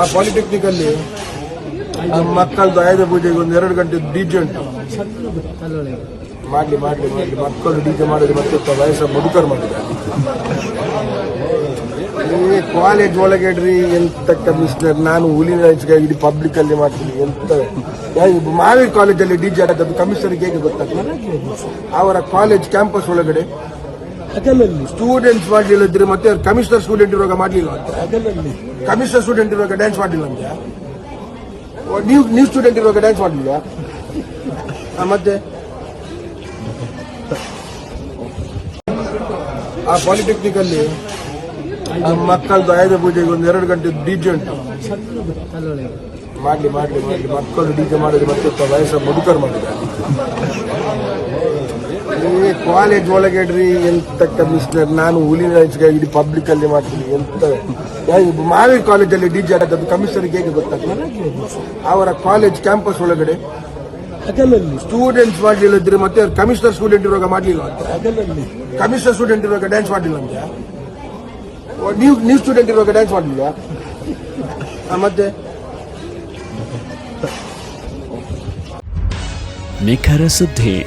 ಆ ಪಾಲಿಟೆಕ್ನಿಕ್ ಅಲ್ಲಿ ಮಕ್ಕಳದ್ದು ಆಯುಧ ಪೂಜೆಗೆ ಒಂದು ಎರಡು ಗಂಟೆ ಡಿಜೆ ಉಂಟು. ಮಾಡ್ಲಿ ಮಾಡ್ಲಿ ಮಾಡ್ಲಿ. ಮಕ್ಕಳು ಡಿಜೆ ಮಾಡಿದ್ರೆ ಮತ್ತೆ ವಯಸ್ಸ ಮುದುಕರು ಮಾಡಿದ್ದಾರೆ. ಈ ಕಾಲೇಜ್ ಒಳಗಡ್ರಿ ಎಂತ ಕಮಿಷನರ್ ನಾನು ಹುಲಿನ ಇಡೀ ಪಬ್ಲಿಕ್ ಅಲ್ಲಿ ಮಾಡ್ತೀನಿ, ಎಂತ? ಮಾವಿ ಕಾಲೇಜಲ್ಲಿ ಡಿಜೆ ಆಡೋದು ಕಮಿಷನರ್ಗೆ ಹೇಗೆ ಗೊತ್ತಾಗ್ತದೆ? ಅವರ ಕಾಲೇಜ್ ಕ್ಯಾಂಪಸ್ ಒಳಗಡೆ ಸ್ಟೂಡೆಂಟ್ಸ್ ಮಾಡ್ಲಿಲ್ಲದ್ರೆ ಮತ್ತೆ ಕಮಿಷನರ್ ಸ್ಟೂಡೆಂಟ್ ಇರುವಾಗ ಮಾಡಲಿಲ್ಲ ಅಂತ. ಕಮಿಷನರ್ ಸ್ಟೂಡೆಂಟ್ ಇರುವಾಗ ಡ್ಯಾನ್ಸ್ ಮಾಡಲಿಲ್ಲ ಅಂತ. ನೀವು ನೀವು ಸ್ಟೂಡೆಂಟ್ ಇರುವಾಗ ಡ್ಯಾನ್ಸ್ ಮಾಡಲಿಲ್ಲ? ಮತ್ತೆ? ಆ ಪಾಲಿಟೆಕ್ನಿಕ್ ಅಲ್ಲಿ ಮಕ್ಕಳದ್ದು ಆಯುಧ ಪೂಜೆಗೆ ಒಂದು ಎರಡು ಗಂಟೆ ಡಿಜೆ ಉಂಟು. ಮಾಡ್ಲಿ ಮಾಡ್ಲಿ ಮಾಡ್ಲಿ. ಮಕ್ಕಳು ಡಿಜೆ ಮಾಡಿದ್ರೆ ಮತ್ತೆ ವಯಸ್ಸ ಮುದುಕರು ಮಾಡಿದ್ದಾರೆ. ಕಾಲೇಜ್ ಒಳಗಡ್ರಿ ಎಂತ ಕಮಿಷನರ್ ನಾನು ಹುಲಿನ ಇಡೀ ಪಬ್ಲಿಕ್ ಅಲ್ಲಿ ಮಾಡ್ತೀನಿ ಎಂತ? ಯಾ- ಕಾಲೇಜಲ್ಲಿ ಡಿ ಡಿಜೆ ಆಡೋದು ಕಮಿಷನರ್ಗೆ ಹೇಗೆ ಗೊತ್ತಾಗ್ತದೆ? ಅವರ ಕಾಲೇಜ್ ಕ್ಯಾಂಪಸ್ ಒಳಗಡೆ ಸ್ಟೂಡೆಂಟ್ಸ್ ಮಾಡಲಿಲ್ಲದ್ರೆ ಮತ್ತೆ ಕಮಿಷನರ್ ಸ್ಟೂಡೆಂಟ್ ಇರುವಾಗ ಮಾಡಲಿಲ್ಲ ಅಂತ. ಕಮಿಷನರ್ ಸ್ಟೂಡೆಂಟ್ ಇರುವಾಗ ಡ್ಯಾನ್ಸ್ ಮಾಡಲಿಲ್ಲ ಅಂತ. ನೀವು ನೀವು ಸ್ಟೂಡೆಂಟ್ ಇರುವಾಗ ಡ್ಯಾನ್ಸ್ ಮಾಡಲಿಲ್ಲ? ಮತ್ತೆ? ನಿಖರ ಸುದ್ದಿ.